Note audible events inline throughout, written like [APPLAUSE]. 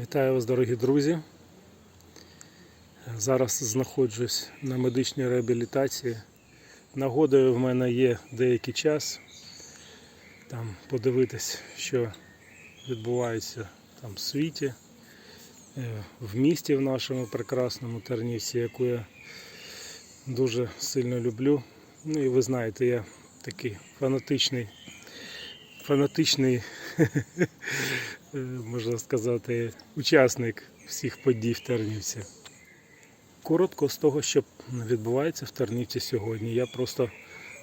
Вітаю вас, дорогі друзі. Зараз знаходжусь на медичній реабілітації. Нагодою в мене є деякий час там подивитись, що відбувається там в світі, е, в місті в нашому прекрасному Тернівці, яку я дуже сильно люблю. Ну і ви знаєте, я такий фанатичний, фанатичний [LAUGHS] можна сказати, учасник всіх подій в Тернівці. Коротко з того, що відбувається в Тернівці сьогодні, я просто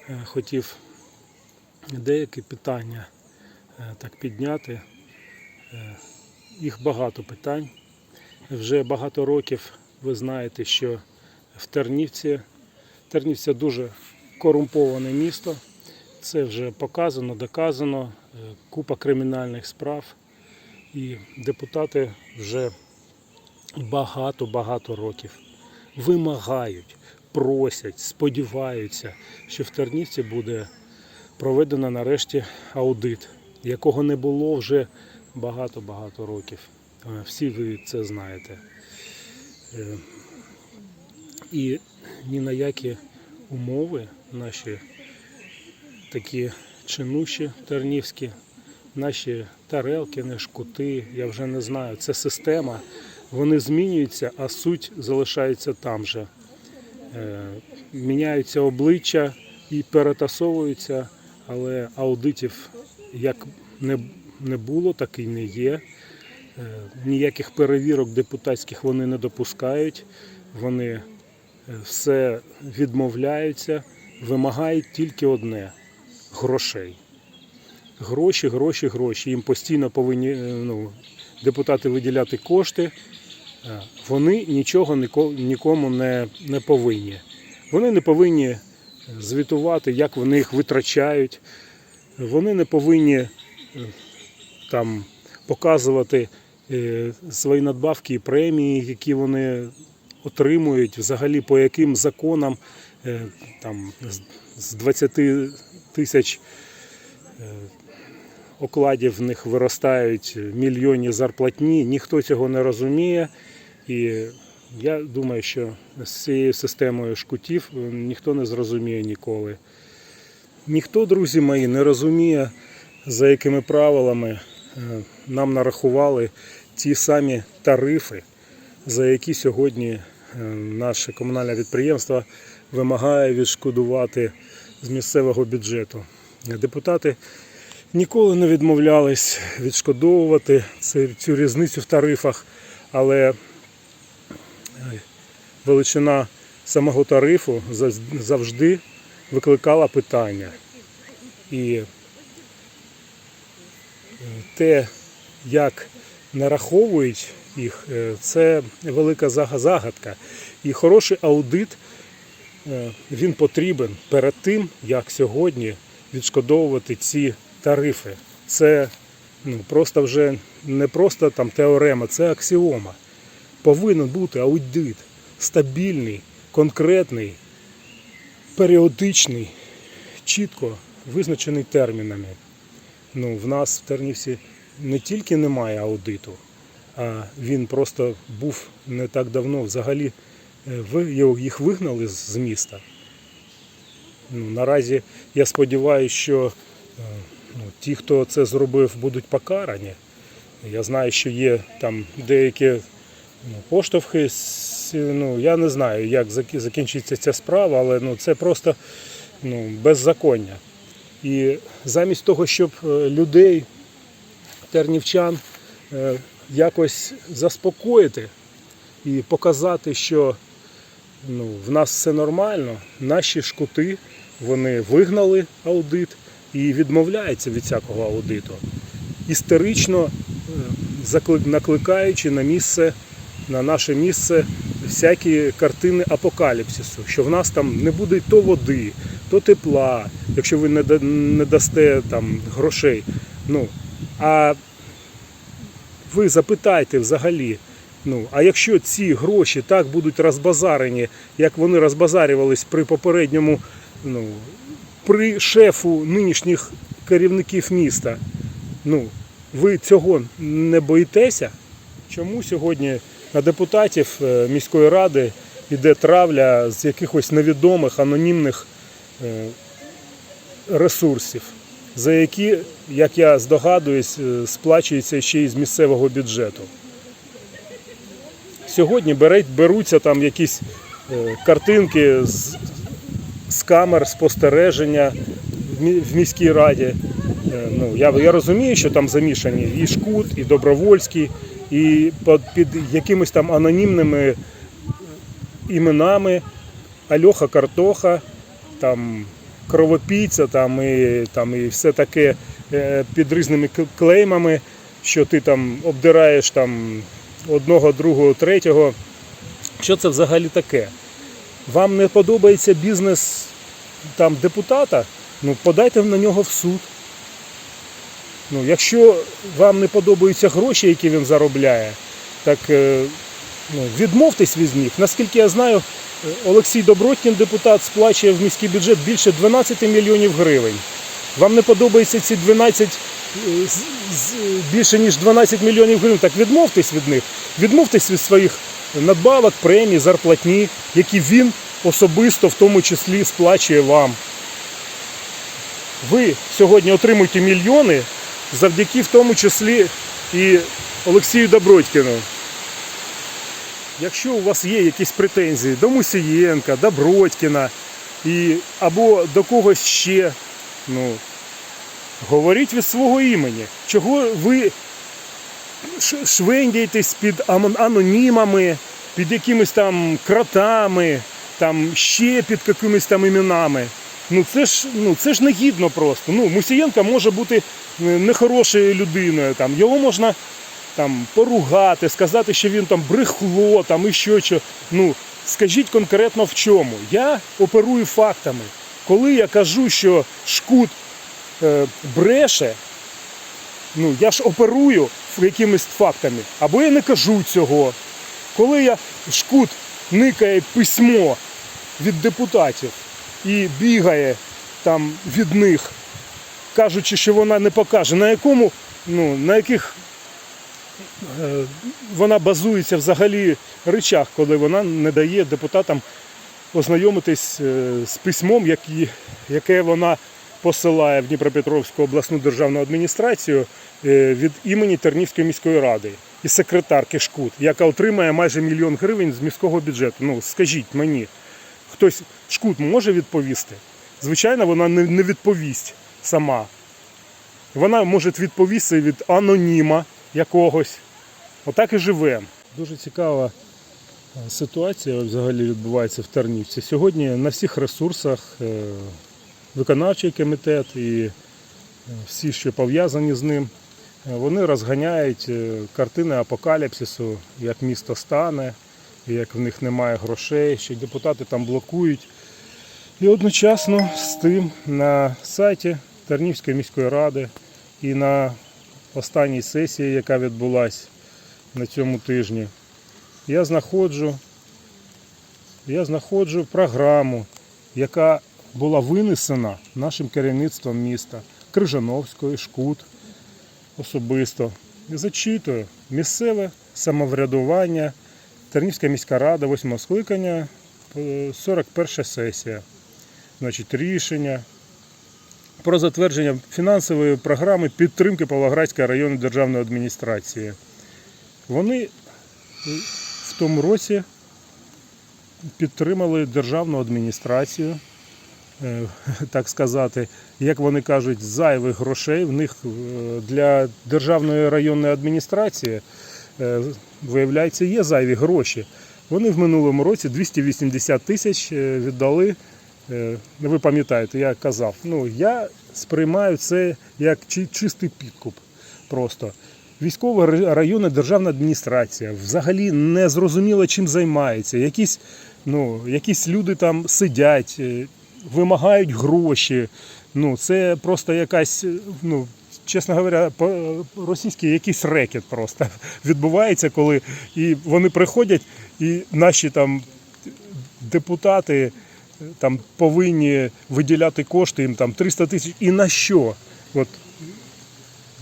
е, хотів деякі питання е, так підняти. Е, Їх багато питань. Вже багато років ви знаєте, що в Тернівці Тернівці дуже корумповане місто. Це вже показано, доказано. Е, Купа кримінальних справ. І депутати вже багато-багато років вимагають, просять, сподіваються, що в Тернівці буде проведено нарешті аудит, якого не було вже багато-багато років. Е, Всі ви це знаєте. Е, І ні на які умови наші такі чинуші тернівські, наші тарелки, не шкути, я вже не знаю, це система. Вони змінюються, а суть залишається там же. Е, Міняються обличчя і перетасовуються, але аудитів як не, було, так і не є. Е, Ніяких перевірок депутатських вони не допускають. Вони е, все відмовляються, вимагають тільки одне грошей. Гроші, гроші, гроші. Їм постійно повинні е, ну, депутати виділяти кошти. Е, Вони нічого нікому не, не повинні. Вони не повинні звітувати, як вони їх витрачають. Вони не повинні е, там показувати свої надбавки і премії, які вони отримують, взагалі по яким законам там, з- з 20 тисяч окладів в них виростають мільйонні зарплатні, ніхто цього не розуміє. І я думаю, що з цією системою шкутів е, ніхто не зрозуміє ніколи. Ніхто, друзі мої, не розуміє, за якими правилами е, нам нарахували ті самі тарифи, за які сьогодні е, наше комунальне підприємство вимагає відшкодувати з місцевого бюджету. Депутати ніколи не відмовлялись відшкодовувати цю, цю різницю в тарифах, але е, величина самого тарифу завжди викликала питання. І е, те, як нараховують їх, е, це велика загадка. І хороший аудит він потрібен перед тим, як сьогодні відшкодовувати ці тарифи. Це ну, просто вже не просто там теорема, це аксіома. Повинен бути аудит стабільний, конкретний, періодичний, чітко визначений термінами. Ну, в нас в Тернівці не тільки немає аудиту, а він просто був не так давно. Взагалі е, їх вигнали з з міста. Ну, наразі я сподіваюся, що е, ну, ті, хто це зробив, будуть покарані. Я знаю, що є там деякі ну, поштовхи. Ну, я не знаю, як закінчиться ця справа, але ну, це просто ну, беззаконня. І замість того, щоб е, людей, тернівчан, е, якось заспокоїти і показати, що ну, в нас все нормально, наші шкути вони вигнали аудит і відмовляються від всякого аудиту. Історично е, накликаючи на місце, на наше місце всякі картини апокаліпсису, що в нас там не буде то води, то тепла, якщо ви не дасте там грошей. Ну, а ви запитайте взагалі, ну, а якщо ці гроші так будуть розбазарені, як вони розбазарювались при попередньому, ну, при шефу нинішніх керівників міста, ну, ви цього не боїтеся? Чому сьогодні на депутатів е, міської ради йде травля з якихось невідомих анонімних е, ресурсів, за які, як я здогадуюсь, е, сплачується ще й з місцевого бюджету? Сьогодні беруть, беруться там якісь картинки з, з камер спостереження в міській раді. Е, Ну, я, я розумію, що там замішані і Шкут, і Добровольський, і під, якимись там анонімними іменами Альоха Картоха, там кровопійця, там і, там і все таке е, під різними клеймами, що ти там обдираєш там одного, другого, третього. Що це взагалі таке? Вам не подобається бізнес там депутата? Ну подайте на нього в суд. Ну, якщо вам не подобаються гроші, які він заробляє, так е, ну, відмовтесь від них. Наскільки я знаю, Олексій Добротнін, депутат, сплачує в міський бюджет більше 12 мільйонів гривень. Вам не подобається ці 12, е, більше ніж 12 мільйонів гривень, так відмовтесь від них. Відмовтесь від своїх надбавок, премій, зарплатні, які він особисто в тому числі сплачує вам. Ви сьогодні отримуєте мільйони завдяки в тому числі і Олексію Добродькіну. Якщо у вас є якісь претензії до Мусієнка, до Бродькіна і, або до когось ще, ну, говоріть від свого імені. Чого ви ш- швендяєтесь під анонімами, під якимись там кротами, там ще під якимись там іменами. Ну це ж ну це ж негідно просто. Ну Мусієнка може бути е, нехорошою людиною. Там його можна там поругати, сказати, що він там брехло, там і що що. Ну скажіть конкретно в чому. Я оперую фактами. Коли я кажу, що шкут е, бреше, ну я ж оперую якимись фактами, або я не кажу цього. Коли я шкут никає письмо від депутатів і бігає там від них, кажучи, що вона не покаже, на якому, ну, на яких е, вона базується взагалі речах, коли вона не дає депутатам ознайомитись е, з письмом, яке вона посилає в Дніпропетровську обласну державну адміністрацію е, від імені Тернівської міської ради і секретарки Шкут, яка отримає майже мільйон гривень з міського бюджету. Ну скажіть мені, хтось Шкут може відповісти? Звичайно, вона не відповість сама. Вона може відповісти від аноніма якогось. Отак і живемо. Дуже цікава е, ситуація взагалі відбувається в Тернівці. Сьогодні на всіх ресурсах е, виконавчий комітет і е, всі, що пов'язані з ним, е, вони розганяють е, картини апокаліпсису, як місто стане, як в них немає грошей, що депутати там блокують. І одночасно з тим на сайті Тернівської міської ради і на останній сесії, яка відбулася на цьому тижні, я знаходжу, я знаходжу програму, яка була винесена нашим керівництвом міста Крижановської, Шкут особисто. Зачитую місцеве самоврядування, Тернівська міська рада, 8 скликання, е, 41 сесія. Значить, рішення про затвердження фінансової програми підтримки Павлоградської районної державної адміністрації. Вони в тому році підтримали державну адміністрацію, е, так сказати, як вони кажуть, зайвих грошей в них е, для державної районної адміністрації, е, виявляється, є зайві гроші. Вони в минулому році 280 тисяч е, віддали. е, Ви пам'ятаєте, я казав, ну я сприймаю це як чистий підкуп. Просто військова районна державна адміністрація взагалі не зрозуміло, чим займається. Якісь, ну, якісь люди там сидять, е, вимагають гроші. Ну, це просто якась, ну, чесно говоря, по- російський якийсь рекет просто [LAUGHS] відбувається, коли і вони приходять, і наші там депутати е, там повинні виділяти кошти їм там 300 тисяч. І на що? От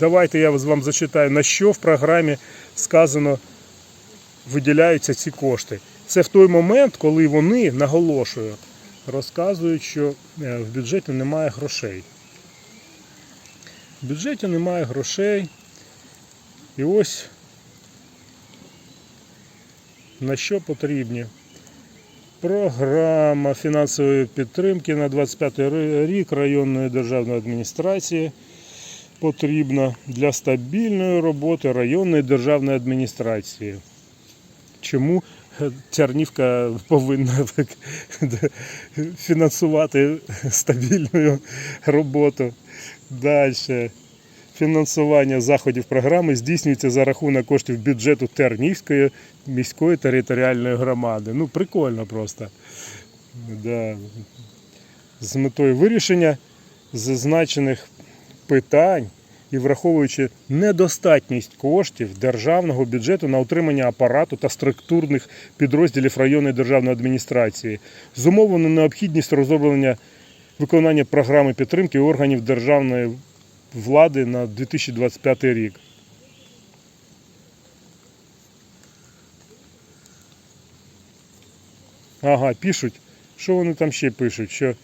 давайте я вам зачитаю, на що в програмі сказано виділяються ці кошти. Це в той момент, коли вони, наголошую, розказують, що е, в бюджеті немає грошей. В бюджеті немає грошей. І ось на що потрібні. Програма фінансової підтримки на 25 рік районної державної адміністрації потрібна для стабільної роботи районної державної адміністрації. Чому Чернівка повинна фінансувати стабільну роботу? Далі. Фінансування заходів програми здійснюється за рахунок коштів бюджету Тернівської міської територіальної громади. Ну, прикольно просто. Да. З метою вирішення зазначених питань і враховуючи недостатність коштів державного бюджету на утримання апарату та структурних підрозділів районної державної адміністрації, зумовлено необхідність розроблення виконання програми підтримки органів державної влади на 2025 рік. Ага, пишуть. Що вони там ще пишуть? Що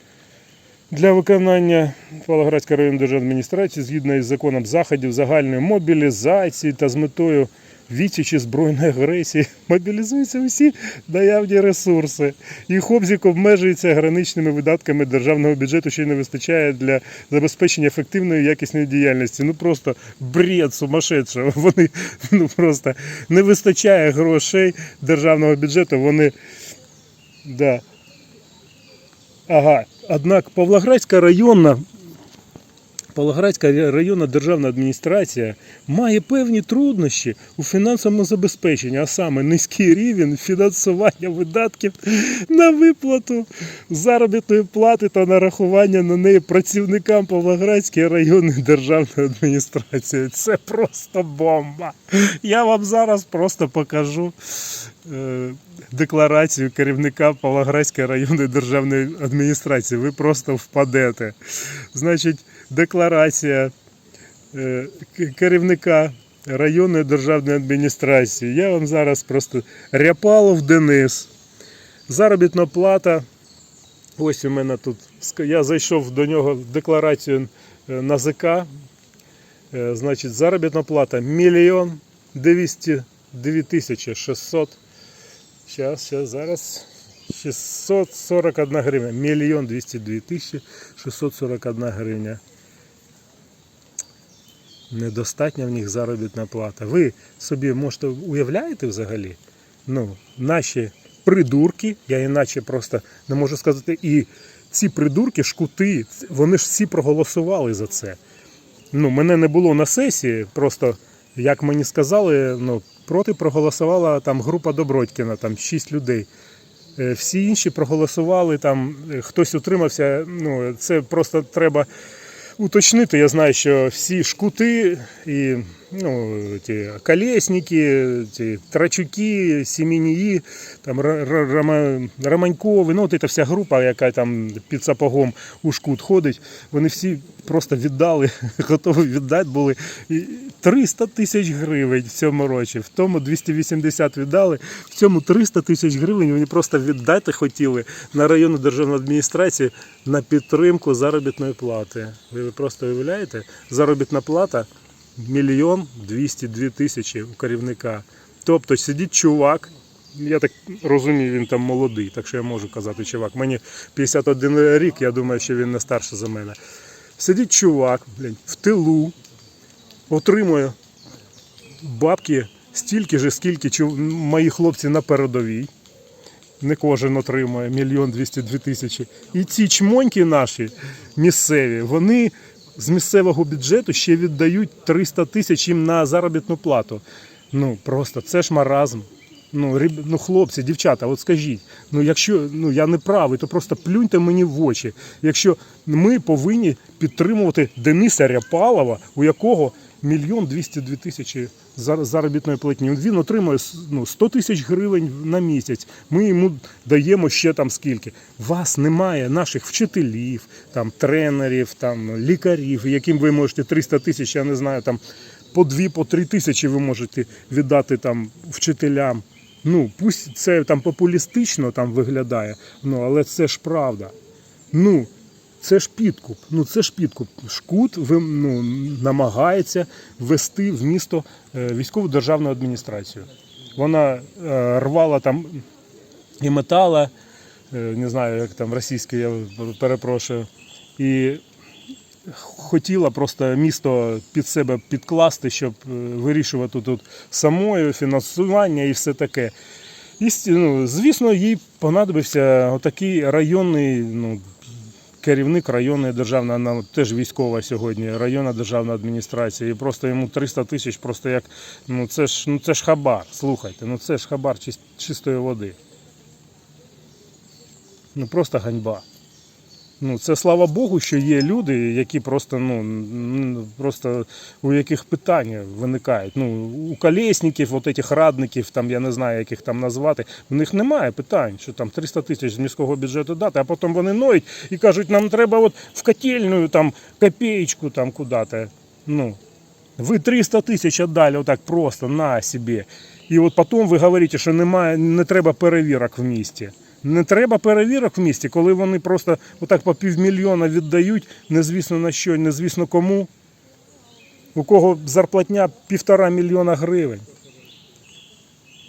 для виконання Павлоградської районної державної адміністрації згідно із законом заходів загальної мобілізації та з метою відсічі збройної агресії [LAUGHS] мобілізуються усі наявні ресурси. Їх обсяг обмежується граничними видатками державного бюджету, що й не вистачає для забезпечення ефективної якісної діяльності. Ну просто бред сумасшедшого. [LAUGHS] Вони ну просто не вистачає грошей державного бюджету. Вони да. Ага. Однак Павлоградська районна Павлоградська районна державна адміністрація має певні труднощі у фінансовому забезпеченні, а саме низький рівень фінансування видатків на виплату заробітної плати та нарахування на неї працівникам Павлоградської районної державної адміністрації. Це просто бомба. Я вам зараз просто покажу е, декларацію керівника Павлоградської районної державної адміністрації. Ви просто впадете. Значить, декларація е, керівника районної державної адміністрації. Я вам зараз просто Ряпалов Денис. Заробітна плата. Ось у мене тут. Я зайшов до нього в декларацію е, НАЗК. Е, Значить, заробітна плата мільйон 202 тисячі 600. Зараз, зараз, зараз. 641 гривня. Мільйон 202 тисячі 641 гривня. Недостатня в них заробітна плата. Ви собі можете уявляєте взагалі? Ну, наші придурки, я іначе просто не можу сказати, і ці придурки, шкути, вони ж всі проголосували за це. Ну, мене не було на сесії, просто як мені сказали, ну, проти проголосувала там група Добродькіна, там 6 людей. Е, Всі інші проголосували, там е, хтось утримався. Ну, це просто треба уточнити. Я знаю, що всі шкути і ну, ті колесники, ті трачуки, сімінії, там Романькови, ну от ця вся група, яка там під сапогом у шкут ходить, вони всі просто віддали, [LAUGHS] готові віддати були. 300 тисяч гривень в цьому році, в тому 280 віддали, в цьому 300 тисяч гривень вони просто віддати хотіли на районну державну адміністрацію на підтримку заробітної плати. Ви просто уявляєте? Заробітна плата мільйон 202 тисячі у керівника. Тобто сидить чувак, я так розумію, він там молодий, так що я можу казати чувак. Мені 51 рік, я думаю, що він не старший за мене. Сидить чувак, блін, в тилу, отримує бабки стільки ж, скільки мої хлопці на передовій. Не кожен отримує мільйон 202 тисячі. І ці чмоньки наші місцеві, вони з місцевого бюджету ще віддають 300 тисяч їм на заробітну плату. Ну просто це ж маразм. Ну, ріб- ну, хлопці, дівчата, от скажіть, ну якщо ну я не правий, то просто плюньте мені в очі. Якщо ми повинні підтримувати Дениса Ряпалова, у якого мільйон 202 тисячі заробітної платні. Він отримує ну, 100 тисяч гривень на місяць. Ми йому даємо ще там скільки. Вас немає наших вчителів, там тренерів, там лікарів, яким ви можете 300 тисяч, я не знаю, там по 2 по 3 тисячі ви можете віддати там вчителям. Ну, пусть це там популістично там виглядає, ну, але це ж правда. Ну, це ж підкуп. Ну це ж підкуп. Шкут ну, намагається ввести в місто е, військову державну адміністрацію. Вона е, рвала там і метала, е, не знаю, як там російське, я перепрошую. І хотіла просто місто під себе підкласти, щоб вирішувати тут самою фінансування і все таке. І, ну, звісно, їй понадобився отакий районний ну, керівник районної державної, теж військова сьогодні, районна державна адміністрація. І просто йому 300 тисяч, просто як ну це ж ну це ж хабар. Слухайте, ну це ж хабар чис- чистої води. Ну просто ганьба. Ну, це слава Богу, що є люди, які просто, ну, просто у яких питання виникають. Ну, у колесників, от этих радників, там, я не знаю, як їх там назвати, в них немає питань, що там 300 тисяч з міського бюджету дати, а потім вони ноють і кажуть, нам треба от в котельну там копеечку там куди-то. Ну, ви 300 тисяч віддали отак просто на собі. І от потім ви говорите, що немає, не треба перевірок в місті. Не треба перевірок в місті, коли вони просто отак по півмільйона віддають, незвісно на що, незвісно кому. У кого зарплатня півтора мільйона гривень.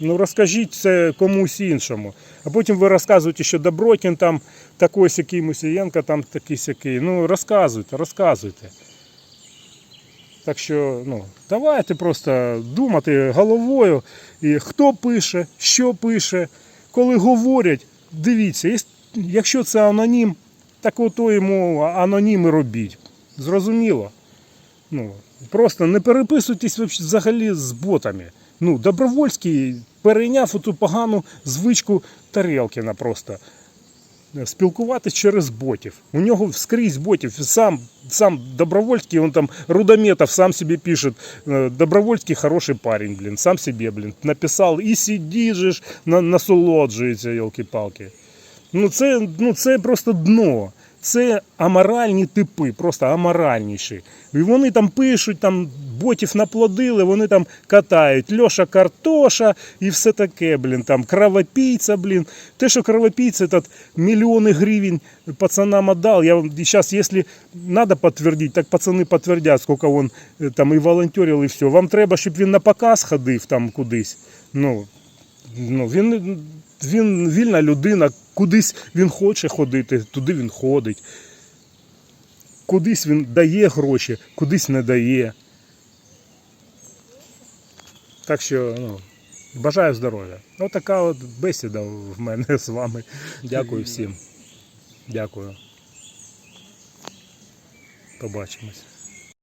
Ну розкажіть це комусь іншому. А потім ви розказуєте, що Добротін там такий сякий Мусієнко там такий сякий. Ну розказуйте, розказуйте. Так що, ну, давайте просто думати головою, і хто пише, що пише, коли говорять, дивіться, якщо це анонім, так ото і робіть. Зрозуміло? Ну, просто не переписуйтесь взагалі з ботами. Ну, Добровольський перейняв оту погану звичку Тарелкіна просто спілкуватись через ботів. У нього скрізь ботів. Сам, сам Добровольський, он там Рудометов сам себе пишет. э, Добровольський хороший парень, блин, сам себе, блин, написав і на, насолоджується, йолки-палки. Ну це, ну це просто дно. Це аморальні типи, просто аморальніші. І вони там пишуть, там ботів наплодили, вони там катають Льоша Картоша і все таке, блін, там кровопійця, блін. Те, що кровопійця этот мільйони гривень пацанам отдал, я сейчас, если надо подтвердить, так пацани підтвердять, скільки він е, там і волонтерів, і все. Вам треба, щоб він на показ ходив там кудись. Ну, ну, він, він вільна людина, кудись він хоче ходити, туди він ходить. Кудись він дає гроші, кудись не дає. Так що, ну, бажаю здоров'я. Отака от бесіда в мене з вами. Дякую всім. Дякую. Побачимось.